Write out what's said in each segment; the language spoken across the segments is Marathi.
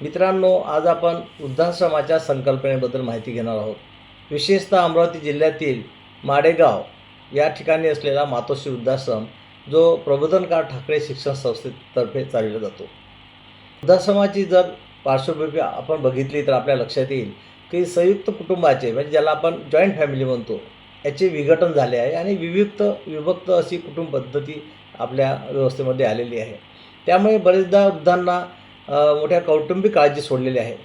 मित्रांनो आज आपण वृद्धाश्रमाच्या संकल्पनेबद्दल माहिती घेणार आहोत. विशेषतः अमरावती जिल्ह्यातील माडेगाव या ठिकाणी असलेला मातोश्री वृद्धाश्रम जो प्रबोधनकार ठाकरे शिक्षण संस्थेतर्फे चालवला जातो. वृद्धाश्रमाची जर पार्श्वभूमी आपण बघितली तर आपल्या लक्षात येईल की संयुक्त कुटुंबाचे म्हणजे ज्याला आपण जॉईंट फॅमिली म्हणतो याचे विघटन झाले आहे आणि विविक्त विभक्त अशी कुटुंब पद्धती आपल्या व्यवस्थेमध्ये आलेली आहे. त्यामुळे बरेचदा वृद्धांना मोठ्या कौटुंबिक काळजी सोडलेली आहे.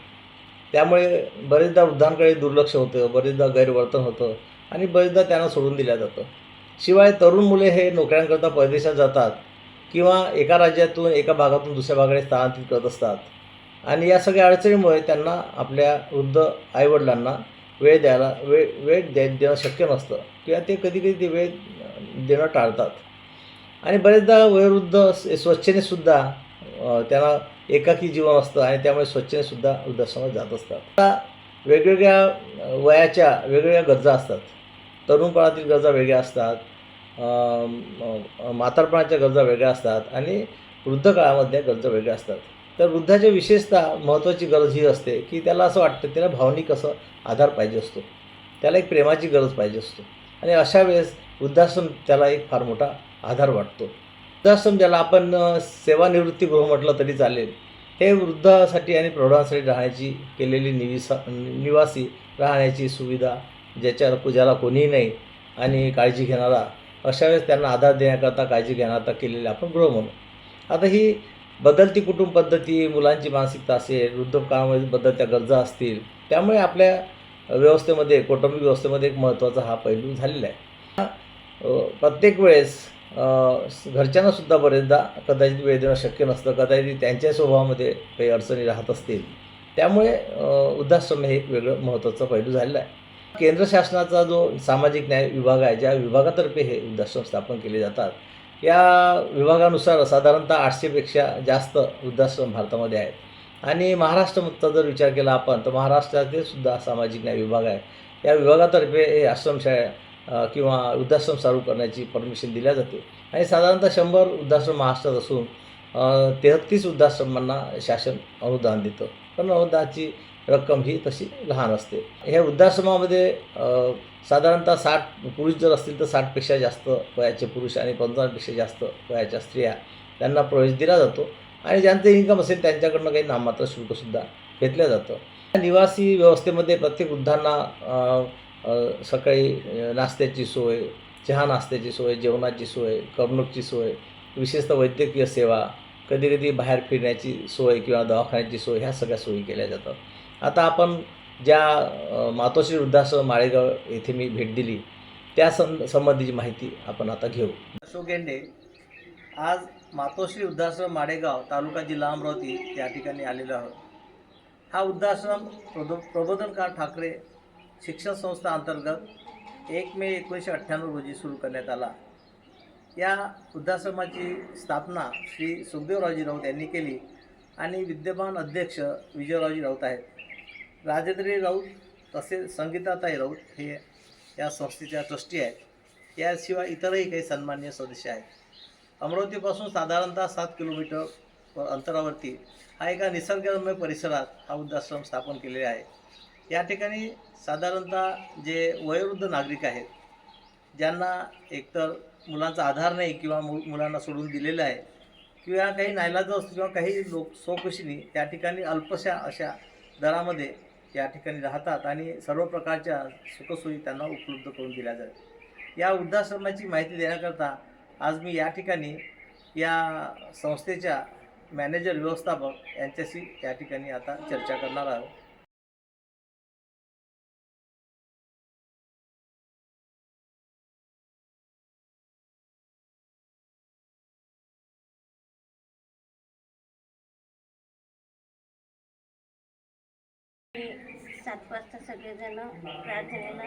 त्यामुळे बरेचदा वृद्धांकडे दुर्लक्ष होतं बरेचदा गैरवर्तन होतं आणि बरेचदा त्यांना सोडून दिलं जातं. शिवाय तरुण मुले हे नोकऱ्यांकरता परदेशात जातात किंवा एका राज्यातून एका भागातून दुसऱ्या भागाकडे स्थलांतरित करत असतात. आणि या सगळ्या अडचणीमुळे त्यांना आपल्या वृद्ध आईवडिलांना वेळ द्यायला वेळ वेळ द्या देणं शक्य नसतं किंवा ते कधी कधी ते वेळ देणं टाळतात. आणि बरेचदा वयोवृद्ध स- स्वच्छेने सुद्धा त्यांना एकाकी जीवन असतं आणि त्यामुळे स्वच्छेने सुद्धा वृद्धाश्रमात जात असतात. आता वेगवेगळ्या वयाच्या वेगवेगळ्या गरजा असतात. तरुणपणातील गरजा वेगळ्या असतात. म्हातारपणाच्या गरजा वेगळ्या असतात आणि वृद्ध काळामध्ये गरजा वेगळ्या असतात. तर वृद्धाच्या विशेषतः महत्त्वाची गरज ही असते की त्याला असं वाटतं त्याला भावनिक असं आधार पाहिजे असतो. त्याला एक प्रेमाची गरज पाहिजे असतो. आणि अशा वेळेस वृद्धाश्रम त्याला एक फार मोठा आधार वाटतो. तर समजायला आपण सेवानिवृत्तीगृह म्हटलं तरी चालेल. हे वृद्धासाठी आणि प्रौढांसाठी राहण्याची केलेली निविसा निवासी राहण्याची सुविधा ज्याच्या ज्याला कोणीही नाही आणि काळजी घेणारा अशा वेळेस त्यांना आधार देण्याकरता काळजी घेण्याकरता केलेले आपण गृह म्हणू. आता ही बदलती कुटुंब पद्धती मुलांची मानसिकता असेल वृद्ध काळामध्ये बदलत्या गरजा असतील त्यामुळे आपल्या व्यवस्थेमध्ये कौटुंबिक व्यवस्थेमध्ये एक महत्त्वाचा हा पैलू झालेला आहे. प्रत्येक वेळेस घरच्यांनासुद्धा बरेचदा कदाचित वेळ देणं शक्य नसतं. कदाचित त्यांच्या स्वभावामध्ये काही अडचणी राहत असतील. त्यामुळे वृद्धाश्रम हे एक वेगळं महत्त्वाचं पैलू झालेलं आहे. केंद्र शासनाचा जो सामाजिक न्याय विभाग आहे ज्या विभागातर्फे हे वृद्धाश्रम स्थापन केले जातात या विभागानुसार साधारणतः आठशेपेक्षा जास्त वृद्धाश्रम भारतामध्ये आहेत. आणि महाराष्ट्राचा जर विचार केला आपण तर महाराष्ट्रातील सुद्धा सामाजिक न्याय विभाग आहे. या विभागातर्फे हे आश्रमशाळा किंवा वृद्धाश्रम चालू करण्याची परमिशन दिल्या जाते. आणि साधारणतः शंभर वृद्धाश्रम महाराष्ट्रात असून तेहत्तीस वृद्धाश्रमांना शासन अनुदान देतं. पण अनुदानाची रक्कम ही तशी लहान असते. ह्या वृद्धाश्रमामध्ये साधारणतः साठ पुरुष जर असतील तर साठपेक्षा जास्त वयाचे पुरुष आणि पंचावन्नपेक्षा जास्त वयाच्या स्त्रिया त्यांना प्रवेश दिला जातो. आणि ज्यांचं इन्कम असेल त्यांच्याकडनं काही नाममात्र शुल्कसुद्धा घेतलं जातं. निवासी व्यवस्थेमध्ये प्रत्येक वृद्धांना सकाळी नाश्त्याची सोय चहा नाश्त्याची सोय जेवणाची सोय करमणुकीची सोय विशेषतः वैद्यकीय सेवा कधी कधी बाहेर फिरण्याची सोय किंवा दवाखान्याची सोय ह्या सगळ्या सोयी केल्या जातात. आता आपण ज्या मातोश्री वृद्धाश्रम माळेगाव येथे मी भेट दिली त्या सं संबंधीची माहिती आपण आता घेऊ. अशोक गेंडे आज मातोश्री वृद्धाश्रम माडेगाव तालुका जिल्हा अमरावती या ठिकाणी आलेलो आहोत. हा वृद्धाश्रम प्रबोधनकार ठाकरे शिक्षण संस्था अंतर्गत एक मे एकोणीसशे अठ्ठ्याण्णव रोजी सुरू करण्यात आला. या वृद्धाश्रमाची स्थापना श्री सुखदेवरावजी राऊत यांनी केली आणि विद्यमान अध्यक्ष विजयरावजी राऊत आहेत. राजेंद्र राऊत तसेच संगीताताई राऊत हे या संस्थेच्या ट्रस्टी आहेत. याशिवाय इतरही काही सन्मान्य सदस्य आहेत. अमरावतीपासून साधारणतः सात किलोमीटर अंतरावरती हा एका निसर्गरम्य परिसरात हा वृद्धाश्रम स्थापन केलेला आहे. या ठिकाणी साधारणतः जे वयोवृद्ध नागरिक आहेत ज्यांना एकतर मुलांचा आधार नाही किंवा मु मुलांना सोडून दिलेलं आहे किंवा काही नाईलाज असतो किंवा काही लोक स्वखुशीने त्या ठिकाणी अल्पशा अशा दरामध्ये या ठिकाणी राहतात आणि सर्व प्रकारच्या सुखसोयी त्यांना उपलब्ध करून दिल्या जातात. या वृद्धाश्रमाची माहिती देण्याकरता आज मी या ठिकाणी या संस्थेच्या मॅनेजर व्यवस्थापक यांच्याशी या ठिकाणी आता चर्चा करणार आहोत. सात वाजता सगळेजण प्रार्थनेला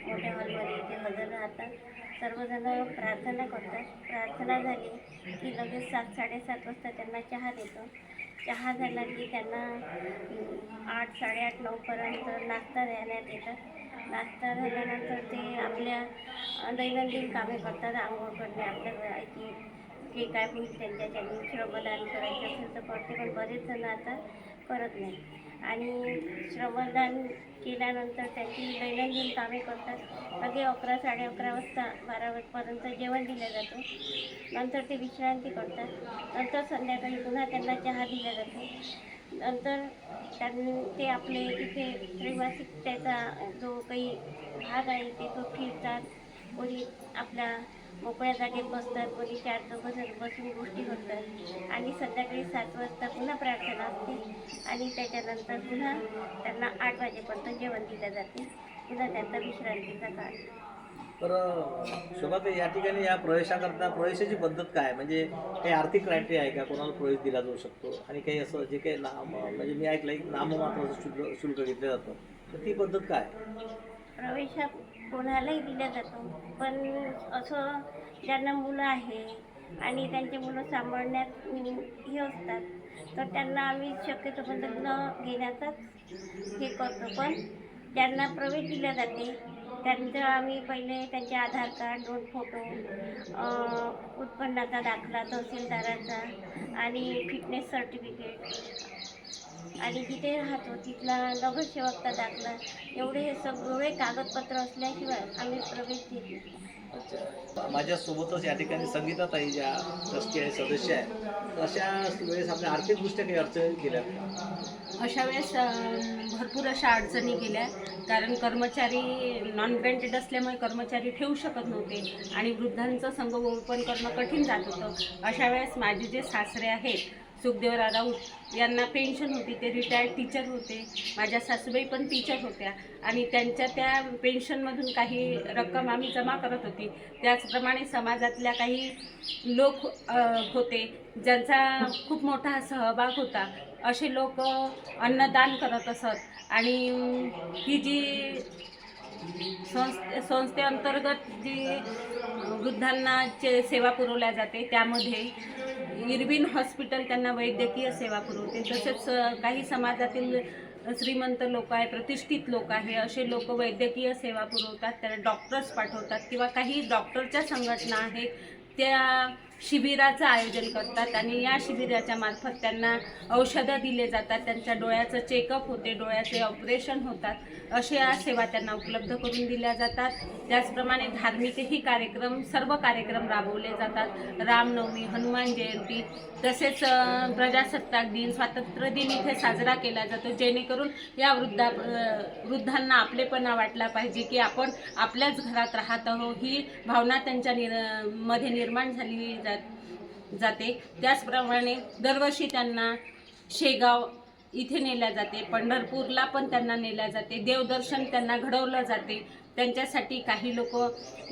मोठ्या हॉलमध्ये इथे हजर राहतात. सर्वजण प्रार्थना करतात. प्रार्थना झाली की लगेच सात साडेसात वाजता त्यांना चहा देतो. चहा झाला की त्यांना आठ साडेआठ नऊपर्यंत नाश्ता देण्यात येतात. नाश्ता झाल्यानंतर ते आपल्या दैनंदिन कामे करतात. आंघोळ करणे आपल्या वेळाची जे काय होईल त्यांच्याच्याने श्रमदान करायचं असेल तर करते पण बरेच जण आता करत नाही आणि श्रमदान केल्यानंतर त्यांची दैनंदिन कामे करतात. अगदी अकरा साडे अकरा वाजता बारा वाजपर्यंत जेवण दिलं जातं. नंतर ते विश्रांती करतात. नंतर संध्याकाळी पुन्हा त्यांना चहा दिला जातो. नंतर त्यांनी ते आपले इथे त्रैमासिक त्याचा जो काही भाग आहे ते तो फिरतात. कोणी आपला मोकळ्या जागेत बसतात कोणी चार चौघं जण बसून गोष्टी करतात आणि संध्याकाळी सात वाजता पुन्हा प्रार्थना असते. आणि त्याच्यानंतर पुन्हा त्यांना आठ वाजेपर्यंत जेवण दिलं जाते. पुन्हा त्यांचा विश्रांतीचा काळ तर शोभात या ठिकाणी या प्रवेशाकरता प्रवेशाची पद्धत काय? म्हणजे काही आर्थिक क्रायटेरिया आहे का? कोणाला प्रवेश दिला जाऊ शकतो? आणि काही असं जे काही नाम म्हणजे मी ऐकलं एक नाममात्र शुल्क शुल्क घेतलं जातं. तर ती पद्धत काय? प्रवेशात कोणालाही दिला जातो. पण असं ज्यांना मुलं आहे आणि त्यांचे मुलं सांभाळण्यात हे असतात तर त्यांना आम्ही शक्यतो बंधन न घेण्याचाच हे करतो. पण त्यांना प्रवेश दिला जाते त्यांचं आम्ही पहिले त्यांचे आधार कार्ड दोन फोटो उत्पन्नाचा दाखला तहसीलदाराचा आणि फिटनेस सर्टिफिकेट आणि जिथे राहतो तिथला नगरसेवकचा दाखला. एवढे हे सगळे कागदपत्र असल्याशिवाय आम्ही प्रवेश देत नाही. अच्छा. माझ्यासोबतच या ठिकाणी संगीताताई ज्या ट्रस्टी आहे सदस्य आहे अशा वेळेस आपल्या आर्थिकदृष्ट्या काही अडचणी गेल्या? अशा वेळेस अं, भरपूर अशा अडचणी गेल्या. कारण कर्मचारी नॉन ग्रँटेड असल्यामुळे कर्मचारी ठेवू शकत नव्हते आणि वृद्धांचं संगोपन करणं कठीण जात होतं. अशा वेळेस माझे जे सासरे आहेत सुखदेव राऊत यांना पेन्शन होती ते रिटायर्ड टीचर होते. माझ्या सासूबाई पण टीचर होत्या. आणि त्यांच्या त्या पेन्शनमधून काही रक्कम आम्ही जमा करत होती. त्याचप्रमाणे समाजातल्या काही लोक होते. ज्यांचा खूप मोठा सहभाग होता. असे लोक अन्नदान करत असत. आणि ही जी संस्थे संस्थेअंतर्गत जी वृद्धांना सेवा पुरवल्या जाते त्यामध्ये इरविन हॉस्पिटल त्यांना वैद्यकीय सेवा पुरवते. तसेच काही समाजातील श्रीमंत लोक आहे प्रतिष्ठित लोक आहे असे लोक वैद्यकीय सेवा पुरवतात त्याला डॉक्टर्स पाठवतात किंवा काही डॉक्टरच्या संघटना आहेत त्या शिबिराचं आयोजन करतात आणि या शिबिराच्या मार्फत त्यांना औषधं दिले जातात त्यांच्या डोळ्याचं चेकअप होते डोळ्याचे ऑपरेशन होतात अशा सेवा त्यांना उपलब्ध करून दिल्या जातात. त्याचप्रमाणे धार्मिकही कार्यक्रम सर्व कार्यक्रम राबवले जातात. रामनवमी हनुमान जयंती तसेच प्रजासत्ताक दिन स्वातंत्र्य दिन इथे साजरा केला जातो जेणेकरून या वृद्धा वृद्धांना आपलेपणा वाटला पाहिजे की आपण आपल्याच घरात राहत आहो ही भावना त्यांच्या निरमध्ये निर्माण झाली जात जाते. त्याचप्रमाणे दरवर्षी त्यांना शेगाव इथे नेल्या जाते. पंढरपूरला पण त्यांना नेल्या जाते. देवदर्शन त्यांना घडवलं जाते. त्यांच्यासाठी काही लोक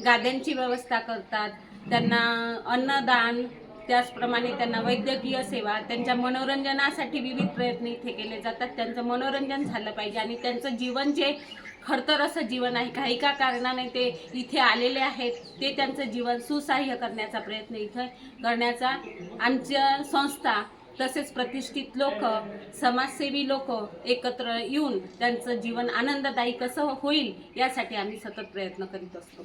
गाद्यांची व्यवस्था करतात. त्यांना अन्नदान त्याचप्रमाणे त्यांना वैद्यकीय सेवा त्यांच्या मनोरंजनासाठी विविध प्रयत्न इथे केले जातात. त्यांचं मनोरंजन झालं पाहिजे आणि त्यांचं जीवन जे खडतर असं जीवन आहे. काही का कारणाने ते इथे आलेले आहेत ते त्यांचं जीवन सुसहाय्य करण्याचा प्रयत्न इथं करण्याचा आमच्या संस्था तसेच प्रतिष्ठित लोक समाजसेवी लोक एकत्र येऊन त्यांचं जीवन आनंददायी कसं होईल यासाठी आम्ही सतत प्रयत्न करीत असतो.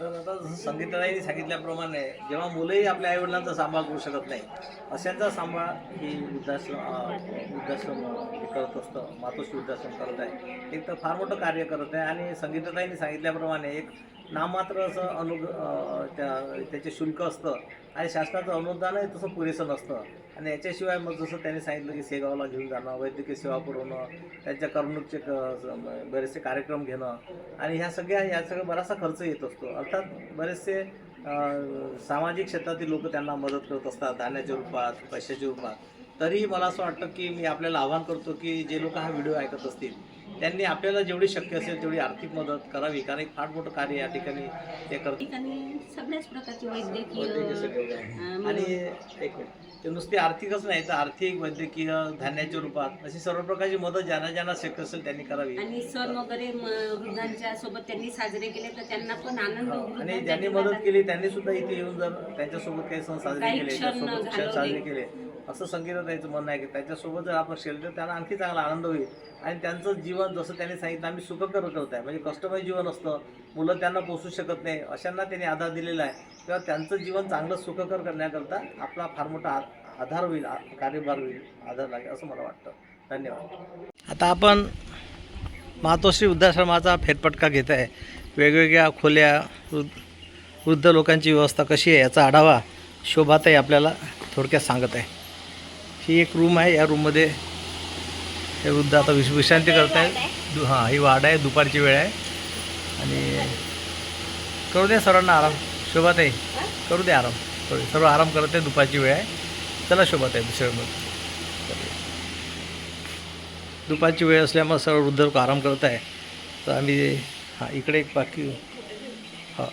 तर आता संगीतालाही सांगितल्याप्रमाणे जेव्हा मुलंही आपल्या आईवडिलांचा सांभाळ करू शकत नाही अशांचा सांभाळ ही वृद्धाश्रम वृद्धाश्रम हे करत असतं मातोश्री वृद्धाश्रम करत आहे. एक तर फार मोठं कार्य करत आहे आणि संगीताताईने सांगितल्याप्रमाणे एक नाममात्र असं अनुग त्या त्याचे शुल्क असतं. आणि शासनाचं अनुदानही तसं पुरेसं नसतं. आणि याच्याशिवाय मग जसं त्यांनी सांगितलं की शेगावला घेऊन जाणं वैद्यकीय सेवा पुरवणं त्यांच्या करमणूकचे क- बरेचसे कार्यक्रम घेणं आणि ह्या सगळ्या ह्या सगळं बराचसा खर्च येत असतो. अर्थात बरेचसे सामाजिक क्षेत्रातील लोक त्यांना मदत करत असतात धान्याच्या रूपात पैशाच्या रूपात. तरीही मला असं वाटतं की मी आपल्याला आवाहन करतो की जे लोक हा व्हिडिओ ऐकत असतील त्यांनी आपल्याला जेवढी शक्य असेल तेवढी आर्थिक मदत करावी कारण एक फार मोठं कार्य या ठिकाणी ते करत सगळ्याच प्रकारची वैद्यकीय आणि एक ते नुसती आर्थिकच नाही तर आर्थिक वैद्यकीय धान्याच्या रूपात अशी सर्व प्रकारची मदत ज्यांना ज्यांना शक्य असेल त्यांनी करावी. आणि सण वगैरे वृद्धांच्या सोबत त्यांनी साजरे केले तर त्यांना पण आनंद हो, आणि ज्यांनी मदत केली त्यांनी सुद्धा इथे येऊन जर त्यांच्यासोबत काही सण साजरे केले. साजरे केले असं संगीताताईचं म्हणणं आहे की त्याच्यासोबत जर आपण शेल तर त्यांना आणखी चांगला आनंद होईल. आणि त्यांचं जीवन जसं त्यांनी सांगितलं आम्ही सुखकर करत आहे. म्हणजे कष्टमय जीवन असतं. मुलं त्यांना पोचू शकत नाही. अशांना त्यांनी आधार दिलेला आहे. तेव्हा त्यांचं जीवन चांगलं सुखकर करण्याकरता आपला फार मोठा आ- आधार होईल कार्यभार होईल आधार लागेल असं मला वाटतं. धन्यवाद. आता आपण मातोश्री वृद्धाश्रमाचा फेरफटका घेत आहे. वेगवेगळ्या खोल्या वृद्ध वृद्ध लोकांची व्यवस्था कशी आहे याचा आढावा शोभाताई आपल्याला थोडक्यात सांगत आहे. ही एक रूम आहे. या रूममध्ये हे वृद्ध आता विश विश्रांती करत आहे दु हां ही वाढ आहे. दुपारची वेळ आहे. आणि करू द्या सर्वांना आराम. शोभाताई करू दे आराम. करू. सर्व आराम करत आहे. दुपारची वेळ आहे. चला शोभाताई दुसऱ्या रूममध्ये दुपारची वेळ असल्यामुळे सर्व वृद्ध लोक आराम करत आहे. तर आम्ही हां इकडे एक बाकी हां.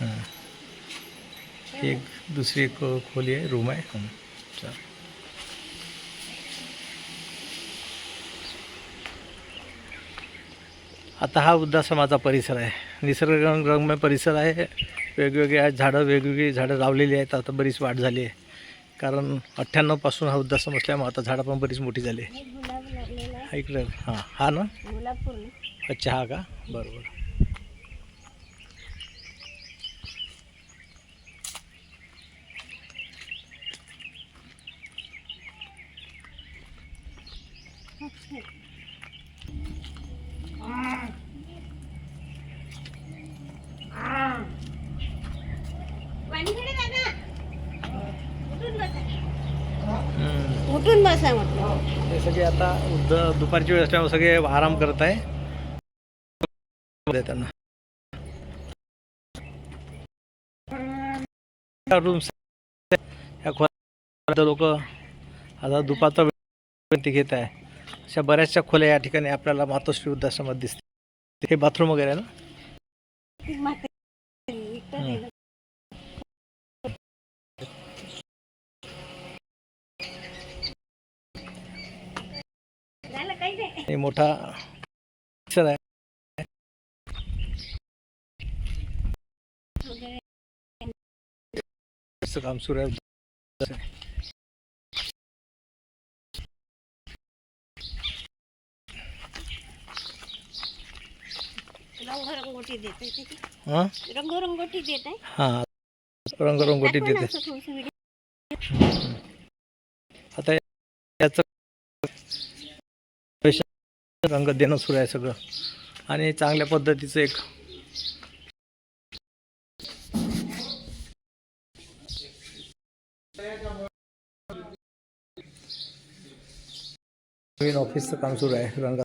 हां. ही एक दुसरी एक खोली आहे रूम आहे. हं, चला. आता हा वृद्धाश्रमाचा परिसर आहे. निसर्ग रंगमय परिसर आहे. वेगवेगळ्या झाडं वेगवेगळी झाडं लावलेली आहेत. आता बरीच वाढ झाली आहे. कारण अठ्ठ्याण्णवपासून हा वृद्धाश्रम असल्यामुळे आता झाडं पण बरीच मोठी झाली आहे. हा इकडे. हां. हा ना? अच्छा हा का? बरं. उठून बसा म्हटलं. हे. सगळे आता दुपारची वेळ असल्यामुळे सगळे आराम करत आहे. त्यांना. रूम लोक आता दुपारचा वेळ घेत आहे. अशा बऱ्याचशा खोल्या या ठिकाणी आपल्याला मातोश्री वृद्धाश्रमात दिसते हे बाथरूम वगैरे आहे ना? हे मोठा परिसर आहे. काम सुरू आहे. रंगरंगोटी देत. आहे हां? रंगरंगोटी देत. आहे हां. रंगरंगोटी देते. रंग देणं सुरू आहे सगळं. आणि चांगल्या पद्धतीचं एक नवीन ऑफिसचं काम सुरू आहे रंग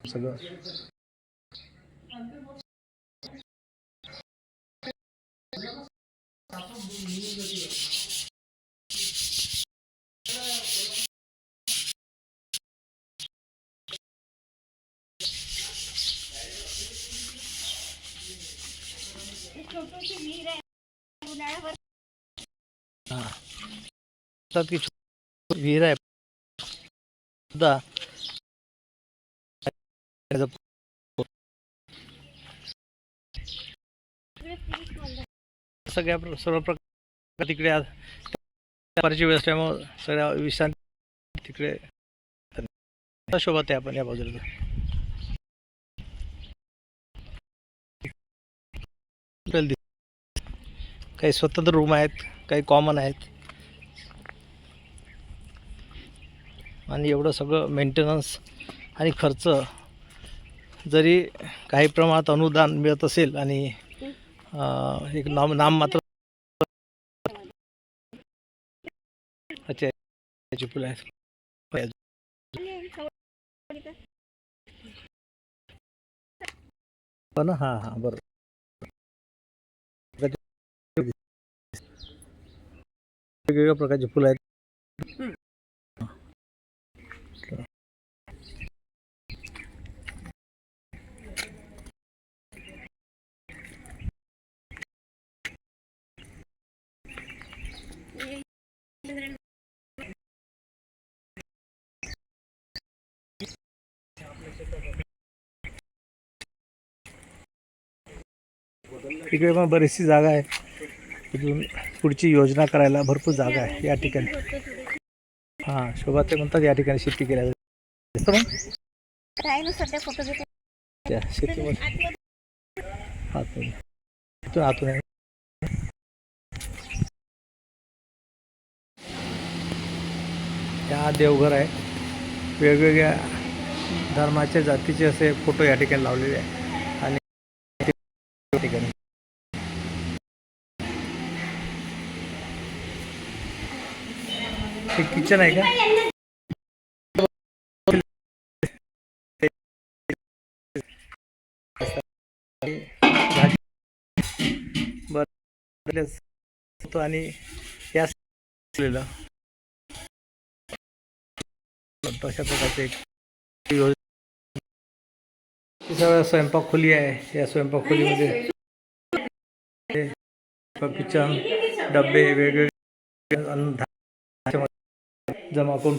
सगळं एक छोटीशी विहीर आहे उन्हाळ्यावर हां म्हणतात की विहीर आहे. सुद्धा सगळ्या सर्व प्रकार तिकडे आज वेळ असल्यामुळं सगळ्या विश्रांती तिकडे. शोभत आहे आपण या बाजूला काही स्वतंत्र रूम आहेत काही कॉमन आहेत. आणि एवढं सगळं मेंटेनन्स आणि खर्च. जरी काही प्रमाणात अनुदान मिळत असेल आणि एक नाम नाम मात्र अच्छा फुलं आहेत. हां हां बरोबर वेगवेगळ्या प्रकारची फुलं आहेत. इकडे पण बरीचशी जागा आहे. इथून पुढची योजना करायला भरपूर जागा आहे या ठिकाणी. हां शोभा ते म्हणतात या ठिकाणी शेती केल्या जाते. शेतीमध्ये. आतून आहे. या देवघर आहे. वेगवेगळ्या धर्माच्या जातीचे असे फोटो या ठिकाणी लावलेले आहे. ठिकाणी. हे किचन आहे का? बरं. आणि या असलेलं. अशा प्रकारचे एक ही सगळं स्वयंपाक खोली आहे. या स्वयंपाक खोलीमध्ये किचन डबे वेगवेगळे जमा करून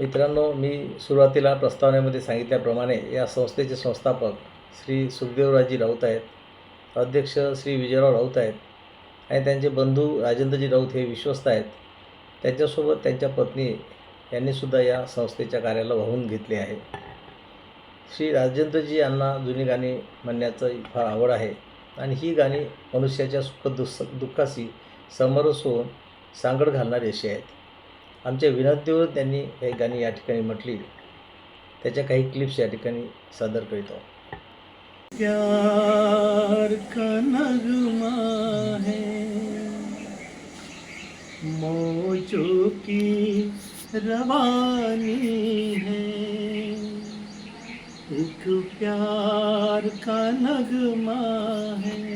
मित्रांनो मी सुरुवातीला प्रस्तावनेमध्ये सांगितल्याप्रमाणे या संस्थेचे संस्थापक श्री सुखदेवराजी राऊत आहेत अध्यक्ष श्री विजयराव राऊत आहेत आणि त्यांचे बंधू राजेंद्रजी राऊत हे विश्वस्त आहेत. त्यांच्यासोबत त्यांच्या पत्नी यांनीसुद्धा या संस्थेच्या कार्याला वाहून घेतले आहे. श्री राजेंद्रजी यांना जुनी गाणी म्हणण्याचं फार आवड आहे आणि ही गाणी मनुष्याच्या सुख दुस् दुःखाशी समरस होऊन सांगड घालणारी अशी आहेत. आमच्या विनंतीवरून त्यांनी हे गाणी या ठिकाणी म्हटली. त्याच्या काही क्लिप्स या ठिकाणी सादर करीत. आहोत प्यार का नगमा है? मोजों की रवानी है। एक प्यार का नगमा है।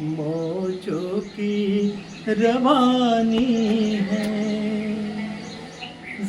मोजों की रवानी है।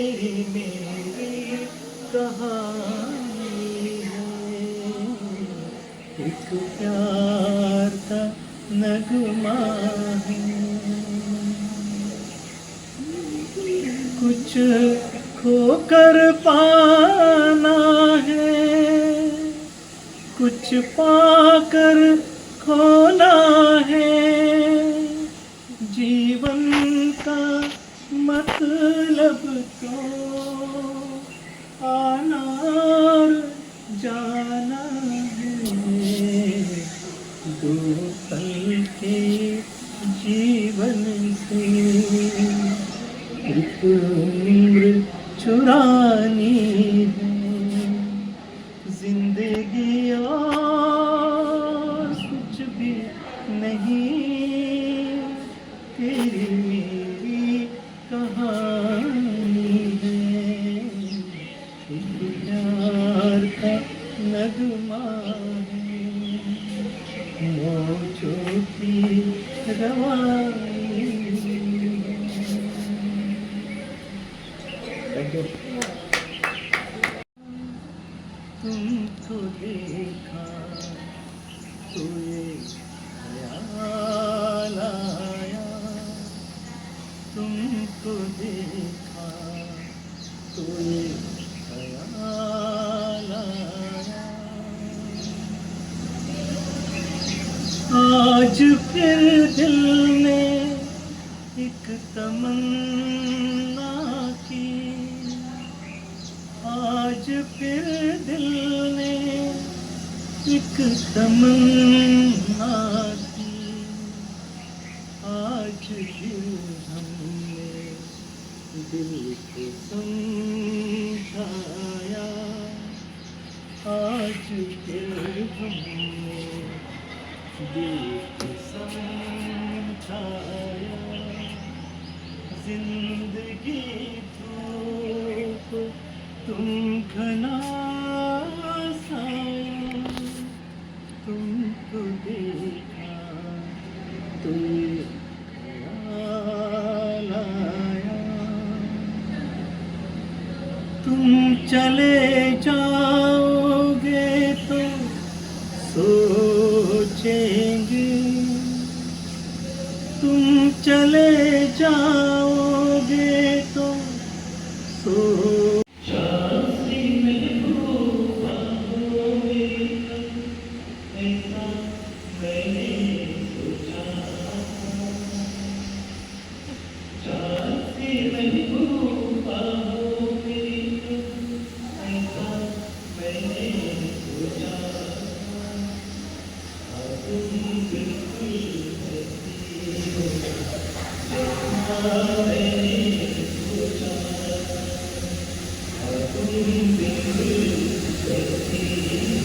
तेरी मेरी कहानी है। एक प्यार का नगमा है। कुछ खोकर पाना है। कुछ पाकर खोना चुरानी है जिंदगी आज फिर दिल में एक तमन्ना की। आज फिर दिल ने एक तमन्ना की। आज फिर हमने दिल को समझाया। आज फिर हमने दिल को समझाया जिंदगी धूप तुम घना साया तुमको देखा तो ये ख्याल आया तुम चले जाओगे बचेंगे। तुम चले जाओ। Thank you.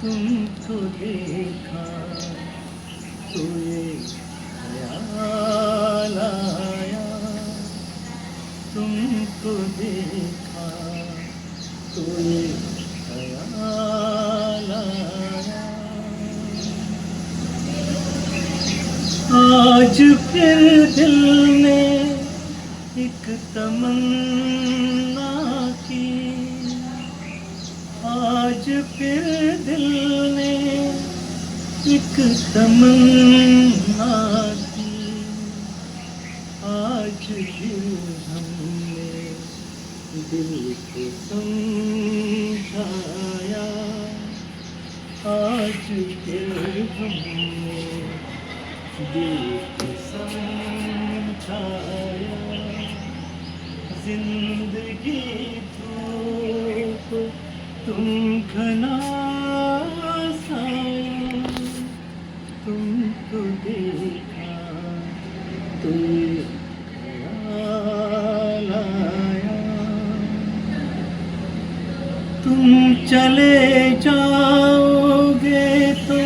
तुमको देखा तो ये ख्याल आया। तुमको देखा तो ये ख्याल आया। आज फिर दिल में एक तमन्ना एक तमन्ना की आज फिर हमने दिल को समझाया आज फिर हमने दिल को समझाया जिंदगी धूप तुम घना तुमको देखा तो ख्याल आया तुम चले जाओगे तो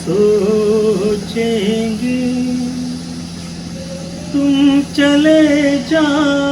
सोचेंगे तुम चले जाओगे